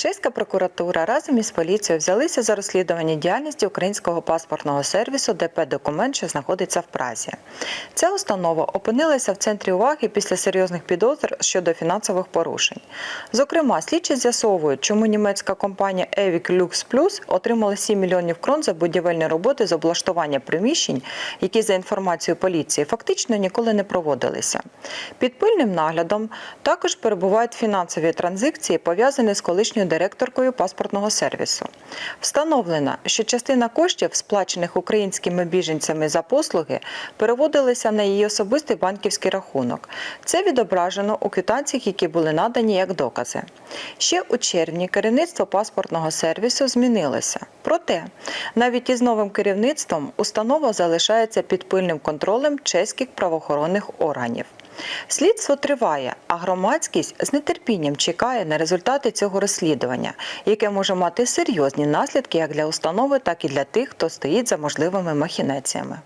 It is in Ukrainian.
Чеська прокуратура разом із поліцією взялися за розслідування діяльності українського паспортного сервісу ДП Документ, що знаходиться в Празі. Ця установа опинилася в центрі уваги після серйозних підозр щодо фінансових порушень. Зокрема, слідчі з'ясовують, чому німецька компанія Evic Lux Plus отримала 7 мільйонів крон за будівельні роботи з облаштування приміщень, які за інформацією поліції фактично ніколи не проводилися. Під пильним наглядом також перебувають фінансові транзакції, пов'язані з колишньою директоркою паспортного сервісу. Встановлено, що частина коштів, сплачених українськими біженцями за послуги, переводилися на її особистий банківський рахунок. Це відображено у квитанціях, які були надані як докази. Ще у червні керівництво паспортного сервісу змінилося. Проте, навіть із новим керівництвом установа залишається під пильним контролем чеських правоохоронних органів. Слідство триває, а громадськість з нетерпінням чекає на результати цього розслідування, яке може мати серйозні наслідки як для установи, так і для тих, хто стоїть за можливими махінеціями.